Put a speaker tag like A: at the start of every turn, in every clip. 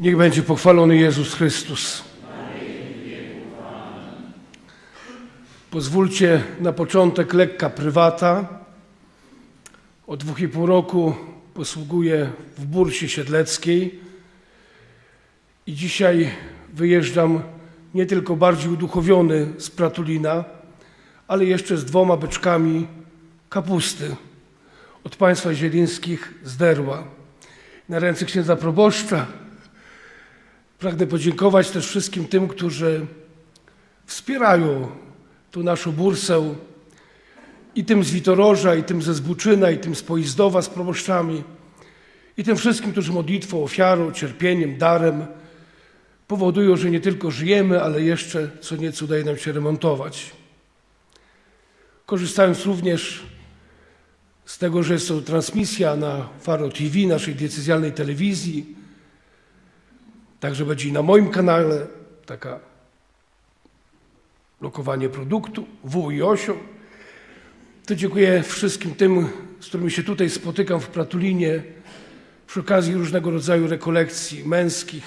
A: Niech będzie pochwalony Jezus Chrystus. Pozwólcie na początek lekka prywata. Od dwóch i pół roku posługuję w bursie siedleckiej i dzisiaj wyjeżdżam nie tylko bardziej uduchowiony z Pratulina, ale jeszcze z dwoma beczkami kapusty od państwa zielińskich z Derła. Na ręce księdza proboszcza pragnę podziękować też wszystkim tym, którzy wspierają tu naszą bursę i tym z Witoroża, i tym ze Zbuczyna, i tym z Poizdowa z proboszczami, i tym wszystkim, którzy modlitwą, ofiarą, cierpieniem, darem powodują, że nie tylko żyjemy, ale jeszcze co nieco udaje nam się remontować. Korzystając również z tego, że jest to transmisja na Faro TV, naszej diecezjalnej telewizji, także będzie i na moim kanale taka lokowanie produktu, W i Osio. To dziękuję wszystkim tym, z którymi się tutaj spotykam w Pratulinie przy okazji różnego rodzaju rekolekcji męskich,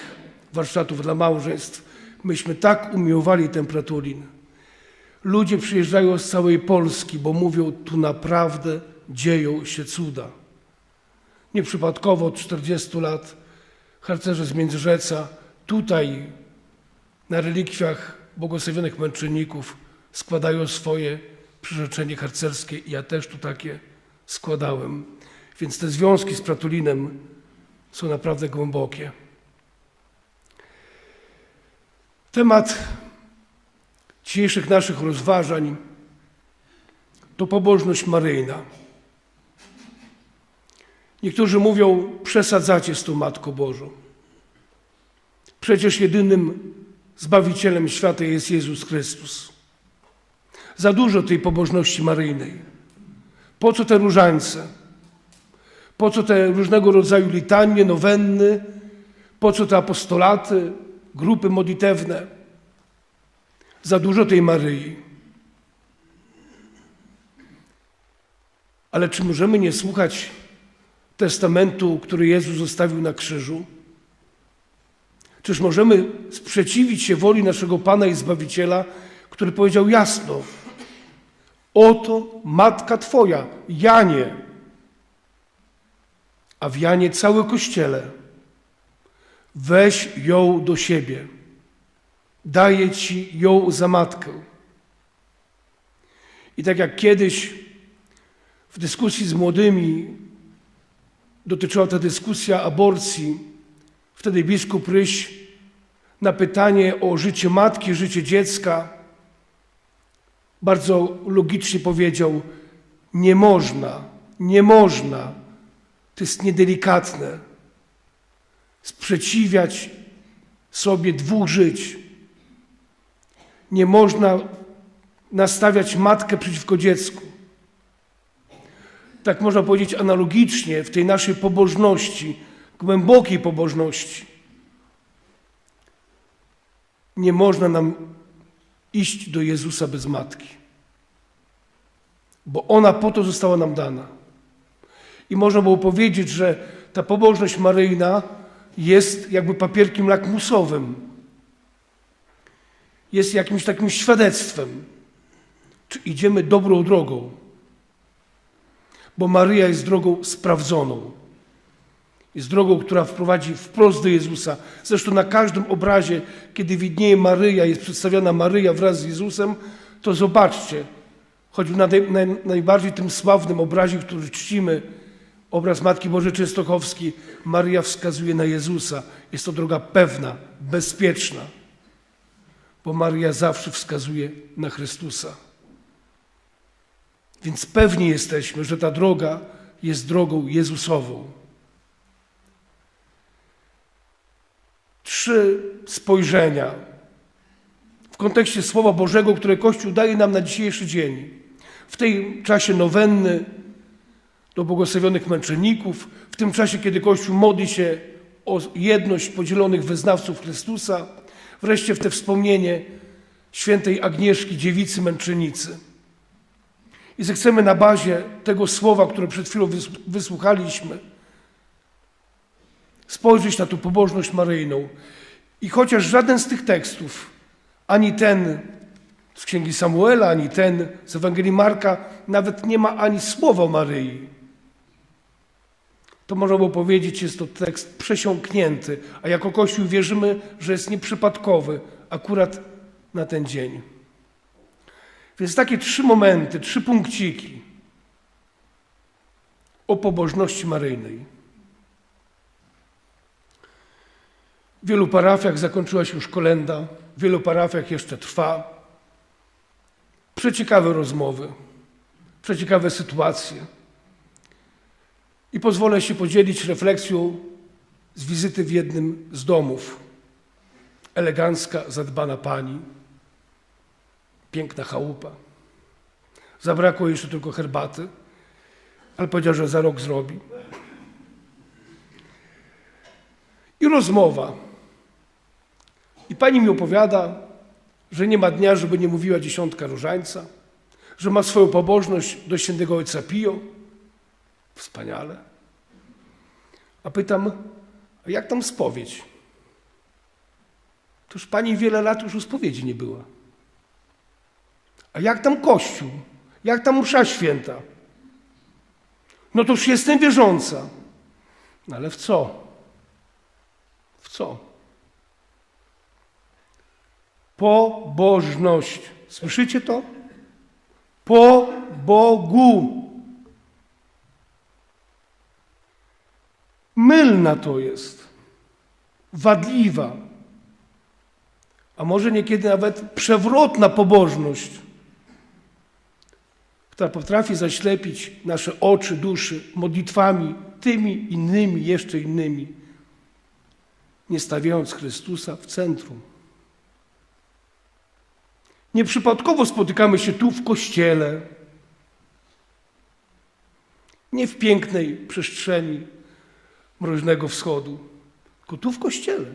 A: warsztatów dla małżeństw. Myśmy tak umiłowali ten Pratulin. Ludzie przyjeżdżają z całej Polski, bo mówią, tu naprawdę dzieją się cuda. Nieprzypadkowo od 40 lat harcerze z Międzyrzeca tutaj na relikwiach błogosławionych męczenników składają swoje przyrzeczenie harcerskie ja też tu takie składałem. Więc te związki z Pratulinem są naprawdę głębokie. Temat dzisiejszych naszych rozważań to pobożność maryjna. Niektórzy mówią, przesadzacie z tą Matką Bożą. Przecież jedynym Zbawicielem świata jest Jezus Chrystus. Za dużo tej pobożności maryjnej. Po co te różańce? Po co te różnego rodzaju litanie, nowenny? Po co te apostolaty, grupy modlitewne? Za dużo tej Maryi. Ale czy możemy nie słuchać testamentu, który Jezus zostawił na krzyżu? Czyż możemy sprzeciwić się woli naszego Pana i Zbawiciela, który powiedział jasno: Oto matka Twoja, Janie, a w Janie cały kościele. Weź ją do siebie, daję Ci ją za matkę. I tak jak kiedyś w dyskusji z młodymi dotyczyła ta dyskusja aborcji, Wtedy biskup Ryś na pytanie o życie matki, życie dziecka bardzo logicznie powiedział: Nie można, nie można, to jest niedelikatne, sprzeciwiać sobie dwóch żyć. Nie można nastawiać matkę przeciwko dziecku. Tak można powiedzieć analogicznie w tej naszej pobożności głębokiej pobożności. Nie można nam iść do Jezusa bez matki, bo ona po to została nam dana. I można było powiedzieć, że ta pobożność maryjna jest jakby papierkiem lakmusowym. Jest jakimś takim świadectwem, czy idziemy dobrą drogą. Bo Maryja jest drogą sprawdzoną. Jest drogą, która wprowadzi wprost do Jezusa. Zresztą na każdym obrazie, kiedy widnieje Maryja, jest przedstawiana Maryja wraz z Jezusem, to zobaczcie, choćby na, naj, na najbardziej tym sławnym obrazie, który czcimy, obraz Matki Bożej Częstochowskiej, Maryja wskazuje na Jezusa. Jest to droga pewna, bezpieczna, bo Maryja zawsze wskazuje na Chrystusa. Więc pewni jesteśmy, że ta droga jest drogą Jezusową. trzy spojrzenia w kontekście Słowa Bożego, które Kościół daje nam na dzisiejszy dzień. W tej czasie nowenny do błogosławionych męczenników, w tym czasie, kiedy Kościół modli się o jedność podzielonych wyznawców Chrystusa, wreszcie w te wspomnienie świętej Agnieszki, dziewicy męczennicy. I zechcemy na bazie tego słowa, które przed chwilą wysłuchaliśmy, spojrzeć na tą pobożność maryjną. I chociaż żaden z tych tekstów, ani ten z Księgi Samuela, ani ten z Ewangelii Marka, nawet nie ma ani słowa o Maryi, to można było powiedzieć, jest to tekst przesiąknięty, a jako Kościół wierzymy, że jest nieprzypadkowy akurat na ten dzień. Więc takie trzy momenty, trzy punkciki o pobożności maryjnej. W wielu parafiach zakończyła się już kolenda, w wielu parafiach jeszcze trwa. Przeciekawe rozmowy, przeciekawe sytuacje. I pozwolę się podzielić refleksją z wizyty w jednym z domów. Elegancka, zadbana pani, piękna chałupa. Zabrakło jeszcze tylko herbaty, ale powiedział, że za rok zrobi. I rozmowa. I pani mi opowiada, że nie ma dnia, żeby nie mówiła dziesiątka różańca, że ma swoją pobożność do świętego ojca Pio. Wspaniale. A pytam, a jak tam spowiedź? Toż pani wiele lat już u spowiedzi nie była. A jak tam kościół? Jak tam msza święta? No toż jestem wierząca. No ale w co? W co? Pobożność. Słyszycie to? Po Bogu. Mylna to jest, wadliwa, a może niekiedy nawet przewrotna pobożność, która potrafi zaślepić nasze oczy, duszy modlitwami, tymi innymi, jeszcze innymi, nie stawiając Chrystusa w centrum. Nieprzypadkowo spotykamy się tu w kościele, nie w pięknej przestrzeni mroźnego wschodu, tylko tu w kościele.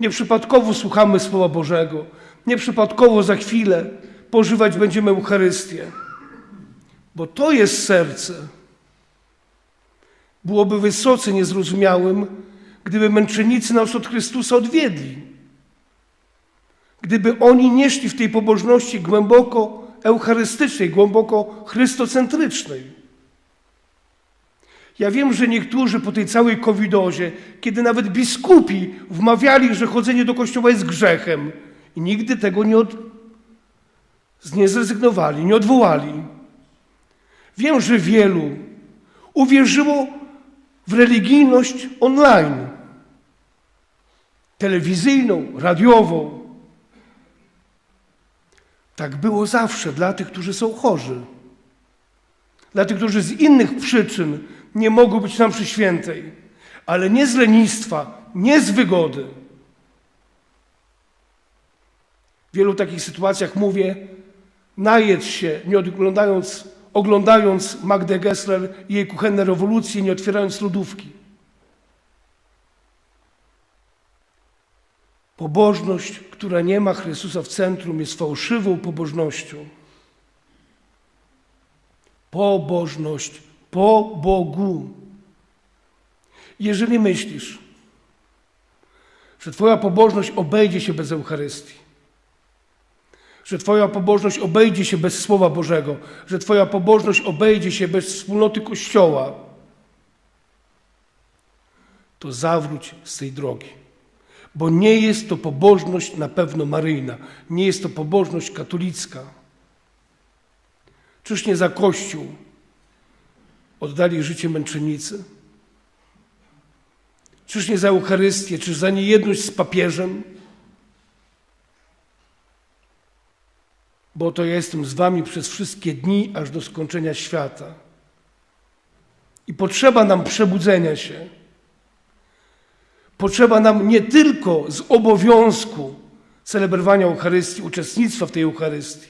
A: Nieprzypadkowo słuchamy Słowa Bożego, nieprzypadkowo za chwilę pożywać będziemy Eucharystię, bo to jest serce. Byłoby wysoce niezrozumiałym, gdyby męczennicy nas od Chrystusa odwiedli. Gdyby oni nie szli w tej pobożności głęboko eucharystycznej, głęboko chrystocentrycznej. Ja wiem, że niektórzy po tej całej covidozie, kiedy nawet biskupi wmawiali, że chodzenie do kościoła jest grzechem i nigdy tego nie, od... nie zrezygnowali, nie odwołali. Wiem, że wielu uwierzyło w religijność online, telewizyjną, radiową. Tak było zawsze dla tych, którzy są chorzy. Dla tych, którzy z innych przyczyn nie mogą być na przy świętej, ale nie z lenistwa, nie z wygody. W wielu takich sytuacjach mówię, najedź się, nie oglądając, oglądając Magdę Gessler i jej kuchenne rewolucje, nie otwierając lodówki. Pobożność, która nie ma Chrystusa w centrum, jest fałszywą pobożnością. Pobożność po Bogu. Jeżeli myślisz, że Twoja pobożność obejdzie się bez Eucharystii, że Twoja pobożność obejdzie się bez Słowa Bożego, że Twoja pobożność obejdzie się bez wspólnoty Kościoła, to zawróć z tej drogi. Bo nie jest to pobożność na pewno maryjna, nie jest to pobożność katolicka. Czyż nie za Kościół oddali życie męczennicy? Czyż nie za Eucharystię, czyż za niejedność z papieżem? Bo to ja jestem z wami przez wszystkie dni, aż do skończenia świata. I potrzeba nam przebudzenia się. Potrzeba nam nie tylko z obowiązku celebrowania Eucharystii, uczestnictwa w tej Eucharystii,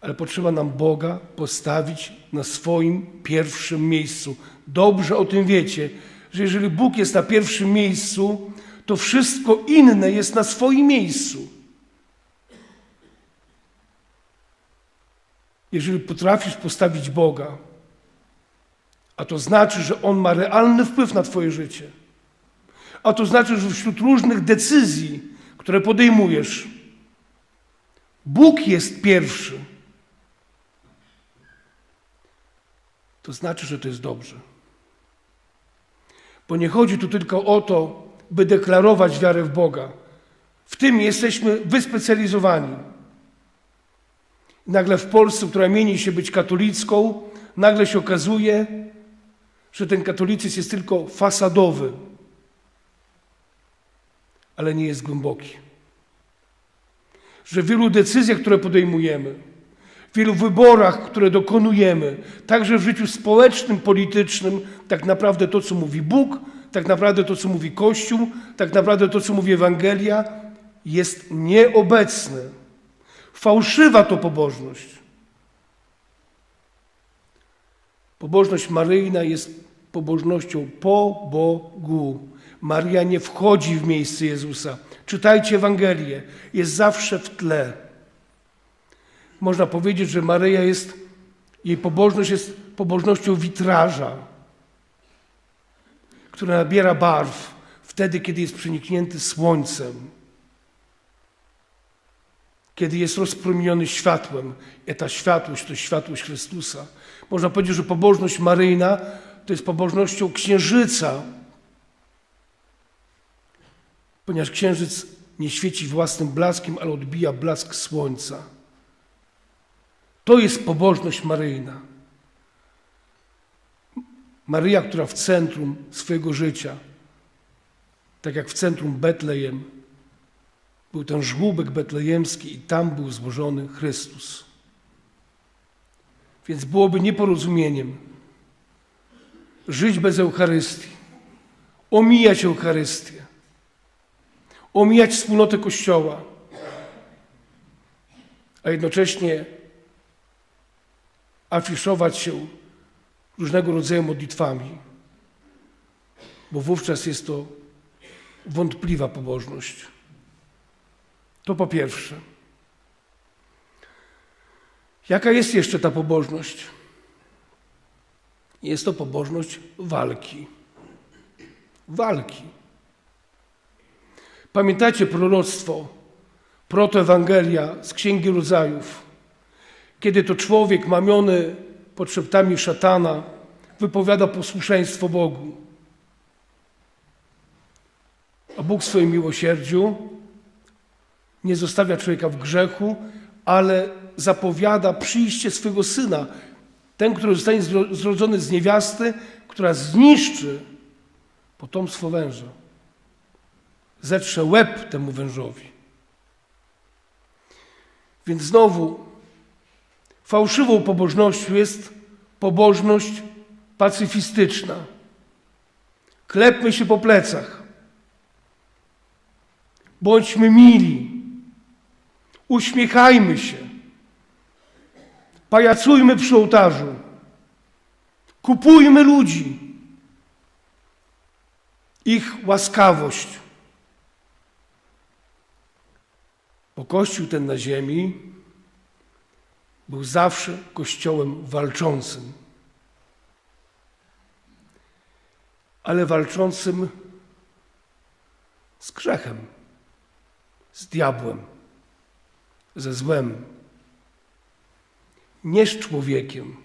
A: ale potrzeba nam Boga postawić na swoim pierwszym miejscu. Dobrze o tym wiecie, że jeżeli Bóg jest na pierwszym miejscu, to wszystko inne jest na swoim miejscu. Jeżeli potrafisz postawić Boga, A to znaczy, że On ma realny wpływ na Twoje życie. A to znaczy, że wśród różnych decyzji, które podejmujesz, Bóg jest pierwszy. To znaczy, że to jest dobrze. Bo nie chodzi tu tylko o to, by deklarować wiarę w Boga. W tym jesteśmy wyspecjalizowani. Nagle w Polsce, która mieni się być katolicką, nagle się okazuje, że ten katolicyzm jest tylko fasadowy, ale nie jest głęboki. Że w wielu decyzjach, które podejmujemy, w wielu wyborach, które dokonujemy, także w życiu społecznym, politycznym, tak naprawdę to, co mówi Bóg, tak naprawdę to, co mówi Kościół, tak naprawdę to, co mówi Ewangelia, jest nieobecne. Fałszywa to pobożność. Pobożność maryjna jest pobożnością po Bogu. Maria nie wchodzi w miejsce Jezusa. Czytajcie Ewangelię, jest zawsze w tle. Można powiedzieć, że Maryja jest, jej pobożność jest pobożnością witraża, która nabiera barw wtedy, kiedy jest przeniknięty słońcem, kiedy jest rozpromieniony światłem. I ta światłość to światłość Chrystusa. Można powiedzieć, że pobożność maryjna to jest pobożnością księżyca, ponieważ księżyc nie świeci własnym blaskiem, ale odbija blask słońca. To jest pobożność maryjna. Maryja, która w centrum swojego życia, tak jak w centrum Betlejem, był ten żłóbek betlejemski i tam był złożony Chrystus. Więc byłoby nieporozumieniem żyć bez Eucharystii, omijać Eucharystię, omijać wspólnotę Kościoła, a jednocześnie afiszować się różnego rodzaju modlitwami, bo wówczas jest to wątpliwa pobożność. To po pierwsze. Jaka jest jeszcze ta pobożność? Jest to pobożność walki. Walki. Pamiętacie proroctwo, protoewangelia z Księgi Rodzajów, kiedy to człowiek mamiony pod szeptami szatana wypowiada posłuszeństwo Bogu. A Bóg w swoim miłosierdziu nie zostawia człowieka w grzechu, ale zapowiada przyjście swego syna, ten, który zostanie zrodzony z niewiasty, która zniszczy potomstwo węża. Zetrze łeb temu wężowi. Więc znowu fałszywą pobożnością jest pobożność pacyfistyczna. Klepmy się po plecach. Bądźmy mili. Uśmiechajmy się. Pajacujmy przy ołtarzu. Kupujmy ludzi. Ich łaskawość. Bo Kościół ten na ziemi był zawsze kościołem walczącym. Ale walczącym z grzechem, z diabłem, ze złem, nie z człowiekiem.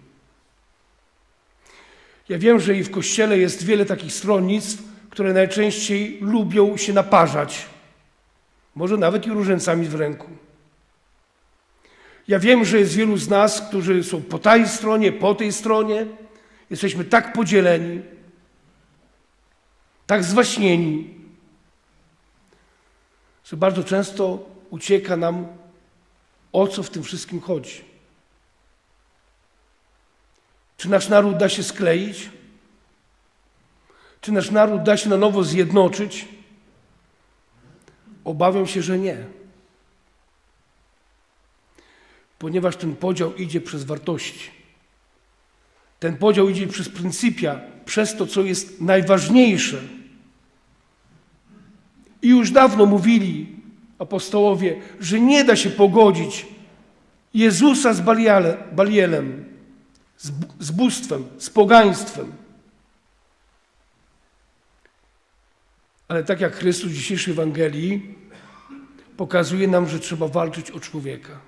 A: Ja wiem, że i w kościele jest wiele takich stronnictw, które najczęściej lubią się naparzać, może nawet i różańcami w ręku. Ja wiem, że jest wielu z nas, którzy są po tej stronie, po tej stronie. Jesteśmy tak podzieleni, tak zwaśnieni, że bardzo często ucieka nam, o co w tym wszystkim chodzi. Czy nasz naród da się skleić? Czy nasz naród da się na nowo zjednoczyć? Obawiam się, że nie ponieważ ten podział idzie przez wartości. Ten podział idzie przez pryncypia, przez to, co jest najważniejsze. I już dawno mówili apostołowie, że nie da się pogodzić Jezusa z Baliale, Balielem, z, z bóstwem, z pogaństwem. Ale tak jak Chrystus w dzisiejszej Ewangelii pokazuje nam, że trzeba walczyć o człowieka.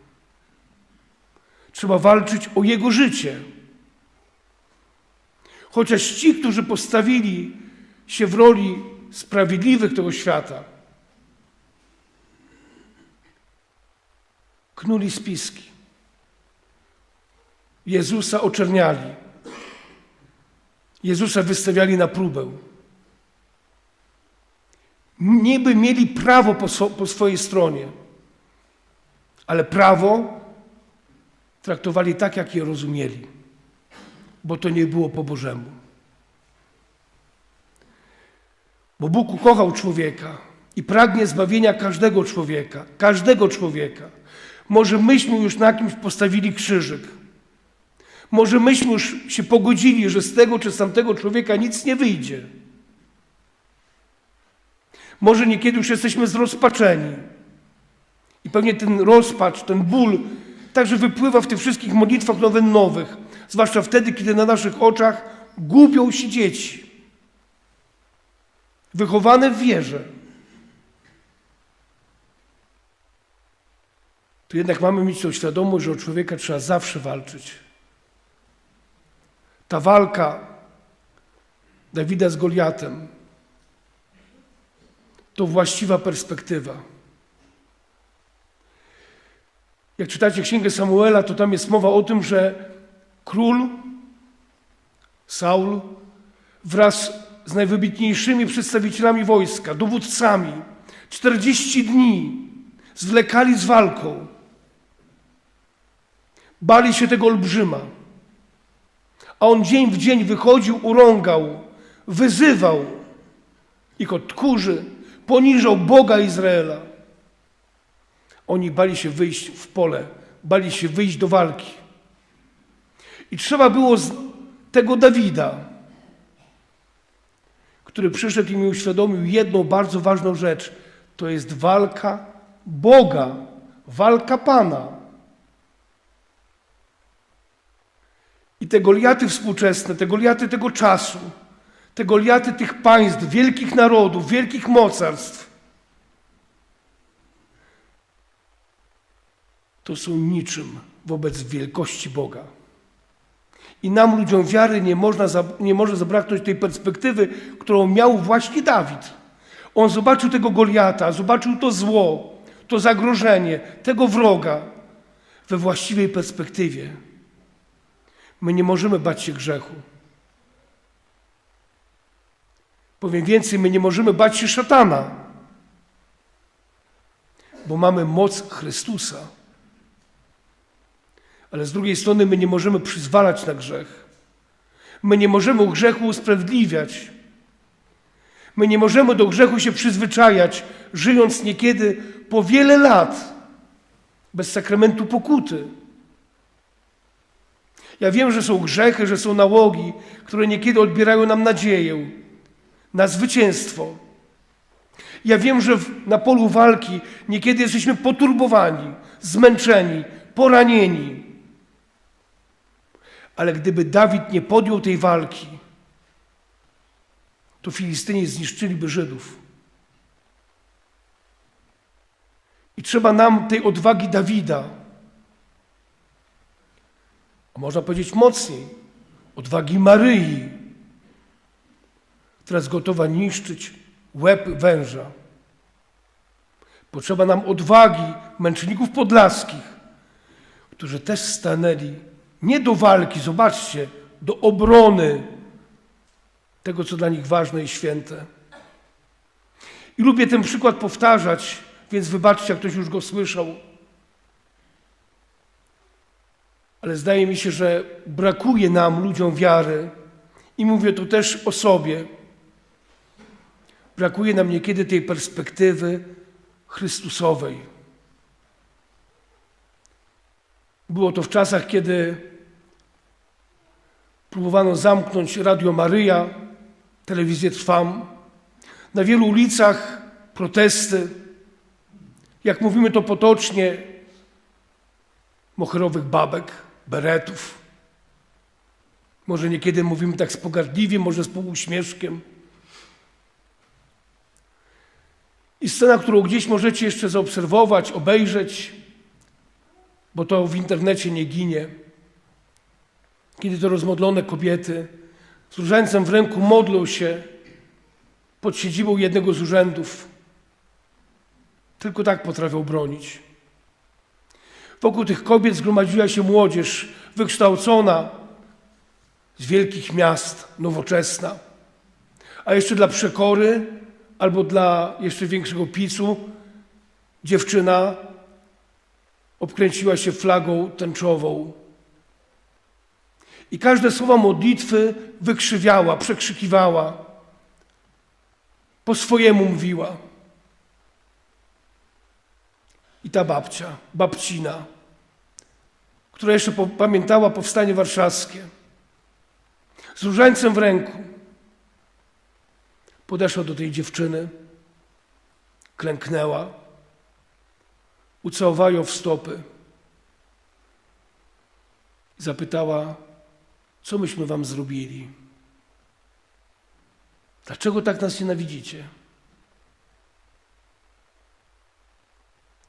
A: Trzeba walczyć o jego życie. Chociaż ci, którzy postawili się w roli sprawiedliwych tego świata, knuli spiski. Jezusa oczerniali. Jezusa wystawiali na próbę. Niby mieli prawo po, so, po swojej stronie, ale prawo traktowali tak, jak je rozumieli, bo to nie było po Bożemu. Bo Bóg ukochał człowieka i pragnie zbawienia każdego człowieka, każdego człowieka. Może myśmy już na kimś postawili krzyżyk. Może myśmy już się pogodzili, że z tego czy z tamtego człowieka nic nie wyjdzie. Może niekiedy już jesteśmy zrozpaczeni. I pewnie ten rozpacz, ten ból także wypływa w tych wszystkich modlitwach nowych, zwłaszcza wtedy, kiedy na naszych oczach gubią się dzieci. Wychowane w wierze. To jednak mamy mieć tą świadomość, że o człowieka trzeba zawsze walczyć. Ta walka Dawida z Goliatem to właściwa perspektywa. Jak czytacie Księgę Samuela, to tam jest mowa o tym, że król Saul wraz z najwybitniejszymi przedstawicielami wojska, dowódcami, 40 dni zwlekali z walką. Bali się tego olbrzyma. A on dzień w dzień wychodził, urągał, wyzywał ich od tchórzy, poniżał Boga Izraela. Oni bali się wyjść w pole, bali się wyjść do walki. I trzeba było z tego Dawida, który przyszedł i mi uświadomił jedną bardzo ważną rzecz. To jest walka Boga, walka Pana. I te Goliaty współczesne, te Goliaty tego czasu, te Goliaty tych państw, wielkich narodów, wielkich mocarstw, to są niczym wobec wielkości Boga. I nam, ludziom wiary, nie, można, nie może zabraknąć tej perspektywy, którą miał właśnie Dawid. On zobaczył tego Goliata, zobaczył to zło, to zagrożenie, tego wroga we właściwej perspektywie. My nie możemy bać się grzechu. Powiem więcej, my nie możemy bać się szatana, bo mamy moc Chrystusa. Ale z drugiej strony my nie możemy przyzwalać na grzech. My nie możemy grzechu usprawiedliwiać. My nie możemy do grzechu się przyzwyczajać, żyjąc niekiedy po wiele lat bez sakramentu pokuty. Ja wiem, że są grzechy, że są nałogi, które niekiedy odbierają nam nadzieję na zwycięstwo. Ja wiem, że na polu walki niekiedy jesteśmy poturbowani, zmęczeni, poranieni. Ale gdyby Dawid nie podjął tej walki, to Filistyni zniszczyliby Żydów. I trzeba nam tej odwagi Dawida, a można powiedzieć mocniej, odwagi Maryi, która jest gotowa niszczyć łeb węża. Potrzeba nam odwagi męczenników podlaskich, którzy też stanęli nie do walki, zobaczcie, do obrony tego, co dla nich ważne i święte. I lubię ten przykład powtarzać, więc wybaczcie, jak ktoś już go słyszał. Ale zdaje mi się, że brakuje nam, ludziom, wiary. I mówię to też o sobie. Brakuje nam niekiedy tej perspektywy Chrystusowej. Było to w czasach, kiedy próbowano zamknąć Radio Maryja, telewizję Trwam. Na wielu ulicach protesty, jak mówimy to potocznie, moherowych babek, beretów. Może niekiedy mówimy tak spogardliwie, może z półuśmieszkiem. I scena, którą gdzieś możecie jeszcze zaobserwować, obejrzeć, bo to w internecie nie ginie. Kiedy to rozmodlone kobiety z różańcem w ręku modlą się pod siedzibą jednego z urzędów. Tylko tak potrafią bronić. Wokół tych kobiet zgromadziła się młodzież wykształcona z wielkich miast, nowoczesna. A jeszcze dla przekory albo dla jeszcze większego picu dziewczyna obkręciła się flagą tęczową. I każde słowa modlitwy wykrzywiała, przekrzykiwała. Po swojemu mówiła. I ta babcia, babcina, która jeszcze pamiętała powstanie warszawskie, z różańcem w ręku, podeszła do tej dziewczyny, klęknęła, ucałowała ją w stopy zapytała, co myśmy wam zrobili? Dlaczego tak nas nienawidzicie?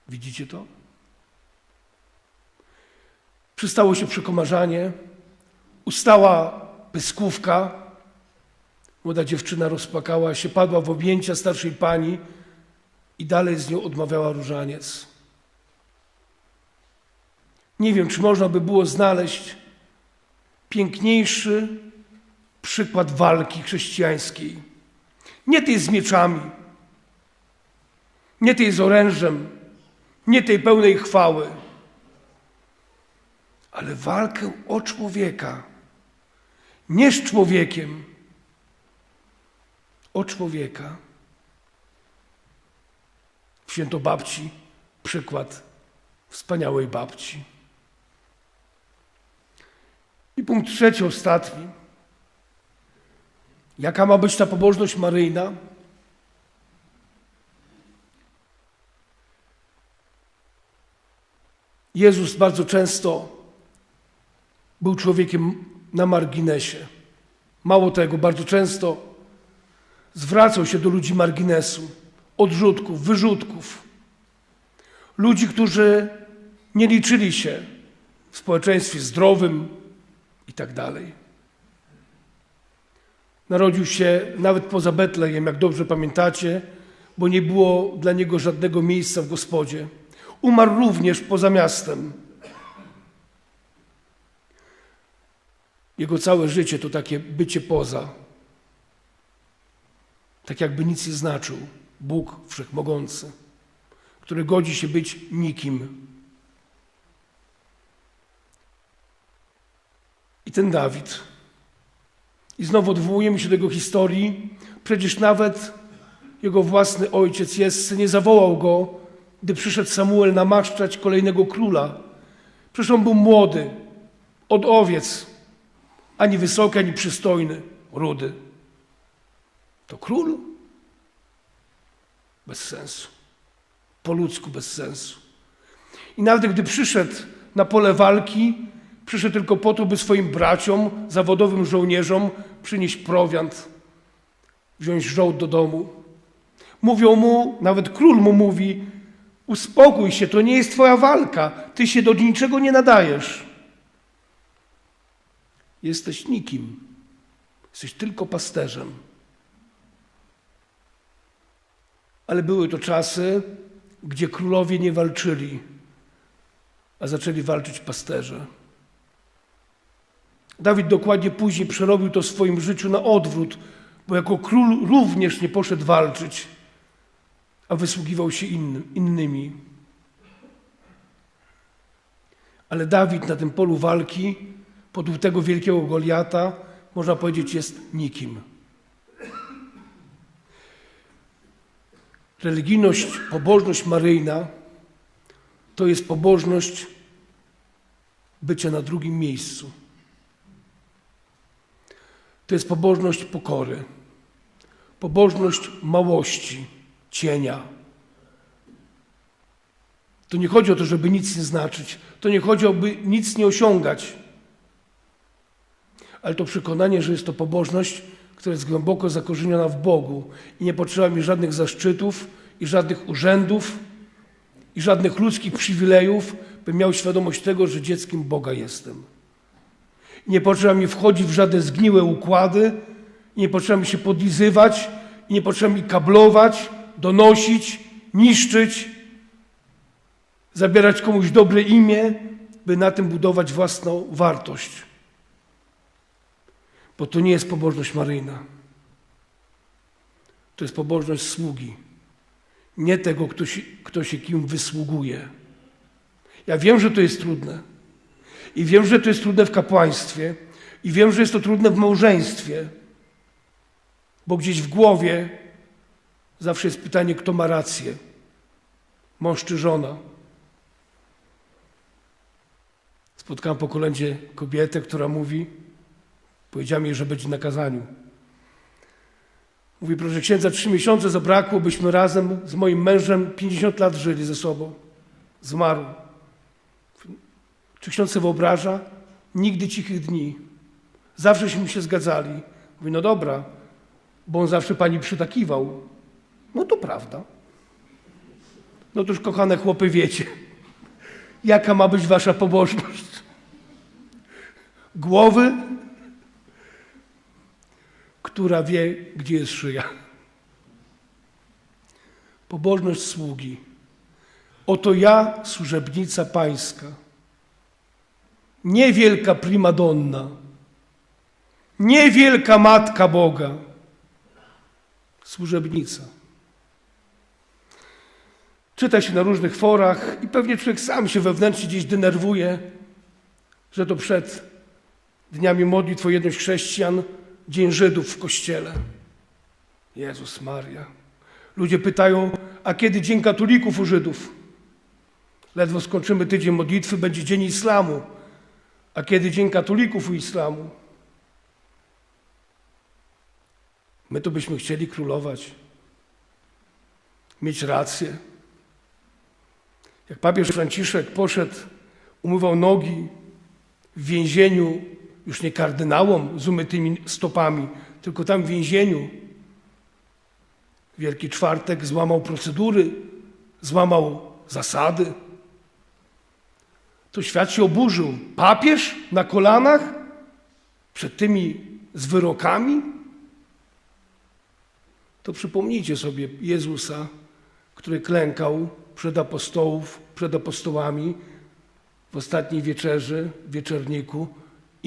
A: Widzicie to? Przystało się przekomarzanie, ustała pyskówka. Młoda dziewczyna rozpłakała się, padła w objęcia starszej pani i dalej z nią odmawiała różaniec. Nie wiem, czy można by było znaleźć piękniejszy przykład walki chrześcijańskiej. Nie tej z mieczami, nie tej z orężem, nie tej pełnej chwały, ale walkę o człowieka. Nie z człowiekiem, o człowieka. W świętobabci przykład wspaniałej babci. I punkt trzeci, ostatni. Jaka ma być ta pobożność maryjna? Jezus bardzo często był człowiekiem na marginesie. Mało tego, bardzo często zwracał się do ludzi marginesu, odrzutków, wyrzutków. Ludzi, którzy nie liczyli się w społeczeństwie zdrowym i tak dalej. Narodził się nawet poza Betlejem, jak dobrze pamiętacie, bo nie było dla niego żadnego miejsca w gospodzie. Umarł również poza miastem. Jego całe życie to takie bycie poza. Tak jakby nic nie znaczył. Bóg Wszechmogący, który godzi się być nikim. I ten Dawid. I znowu odwołujemy się do jego historii. Przecież nawet jego własny ojciec Jesse nie zawołał go, gdy przyszedł Samuel namaszczać kolejnego króla. Przecież on był młody, od owiec, ani wysoki, ani przystojny, rudy. To król? Bez sensu. Po ludzku bez sensu. I nawet gdy przyszedł na pole walki, przyszedł tylko po to, by swoim braciom, zawodowym żołnierzom przynieść prowiant, wziąć żołd do domu. Mówią mu, nawet król mu mówi, uspokój się, to nie jest twoja walka, ty się do niczego nie nadajesz. Jesteś nikim, jesteś tylko pasterzem. Ale były to czasy, gdzie królowie nie walczyli, a zaczęli walczyć pasterze. Dawid dokładnie później przerobił to w swoim życiu na odwrót, bo jako król również nie poszedł walczyć, a wysługiwał się innym, innymi. Ale Dawid na tym polu walki, pod tego wielkiego Goliata, można powiedzieć, jest nikim. Religijność, pobożność maryjna to jest pobożność bycia na drugim miejscu. To jest pobożność pokory, pobożność małości, cienia. To nie chodzi o to, żeby nic nie znaczyć, to nie chodzi o by nic nie osiągać, ale to przekonanie, że jest to pobożność, która jest głęboko zakorzeniona w Bogu i nie potrzeba mi żadnych zaszczytów i żadnych urzędów i żadnych ludzkich przywilejów, bym miał świadomość tego, że dzieckiem Boga jestem. Nie potrzeba mi wchodzić w żadne zgniłe układy, nie potrzeba mi się podlizywać, nie potrzeba mi kablować, donosić, niszczyć, zabierać komuś dobre imię, by na tym budować własną wartość. Bo to nie jest pobożność maryjna. To jest pobożność sługi. Nie tego, kto się, kto się kim wysługuje. Ja wiem, że to jest trudne. I wiem, że to jest trudne w kapłaństwie. I wiem, że jest to trudne w małżeństwie. Bo gdzieś w głowie zawsze jest pytanie, kto ma rację. Mąż czy żona. Spotkałem po kolędzie kobietę, która mówi, powiedziała mi, że będzie na kazaniu. Mówi, proszę księdza, trzy miesiące zabrakło, byśmy razem z moim mężem 50 lat żyli ze sobą. Zmarł. Czy ksiądz sobie wyobraża? Nigdy cichych dni. Zawsześmy się zgadzali. Mówi, no dobra, bo on zawsze pani przytakiwał. No to prawda. No to już, kochane chłopy, wiecie, jaka ma być wasza pobożność. Głowy, która wie, gdzie jest szyja. Pobożność sługi. Oto ja, służebnica pańska. Nie wielka primadonna, nie wielka matka Boga, służebnica. Czyta się na różnych forach i pewnie człowiek sam się wewnętrznie gdzieś denerwuje, że to przed dniami modlitw o jedność chrześcijan, Dzień Żydów w kościele. Jezus Maria. Ludzie pytają, a kiedy Dzień Katolików u Żydów? Ledwo skończymy tydzień modlitwy, będzie Dzień Islamu. A kiedy Dzień Katolików u Islamu? My to byśmy chcieli królować, mieć rację. Jak papież Franciszek poszedł, umywał nogi w więzieniu, już nie kardynałom z umytymi stopami, tylko tam w więzieniu. Wielki Czwartek złamał procedury, złamał zasady. To świat się oburzył. Papież na kolanach przed tymi z wyrokami. To przypomnijcie sobie Jezusa, który klękał przed apostołów, przed apostołami w ostatniej wieczerzy, wieczerniku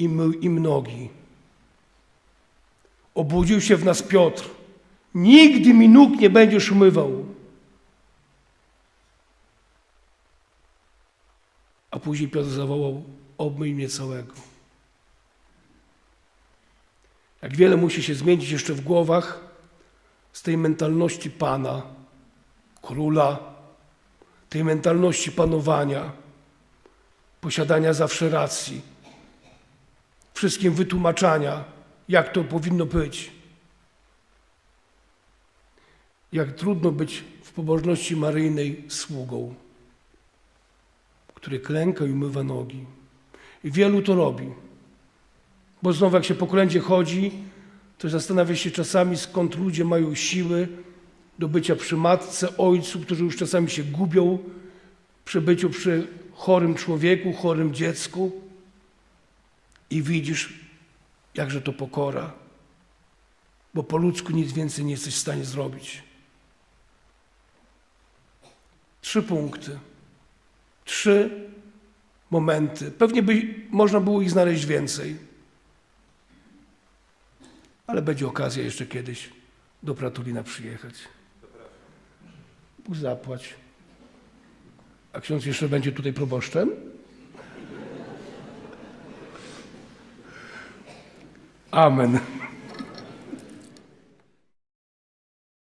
A: i mył im nogi. Obudził się w nas Piotr. Nigdy mi nóg nie będziesz umywał. A później Piotr zawołał: Obmyj mnie całego. Jak wiele musi się zmienić jeszcze w głowach z tej mentalności Pana, króla, tej mentalności panowania, posiadania zawsze racji, wszystkim wytłumaczania, jak to powinno być. Jak trudno być w pobożności maryjnej sługą, który klęka i umywa nogi. I wielu to robi. Bo znowu, jak się po kolędzie chodzi, to zastanawia się czasami, skąd ludzie mają siły do bycia przy matce, ojcu, którzy już czasami się gubią przy byciu przy chorym człowieku, chorym dziecku. I widzisz, jakże to pokora, bo po ludzku nic więcej nie jesteś w stanie zrobić. Trzy punkty, trzy momenty. Pewnie by można było ich znaleźć więcej, ale będzie okazja jeszcze kiedyś do Pratulina przyjechać. Bóg zapłać. A ksiądz jeszcze będzie tutaj proboszczem? Amen.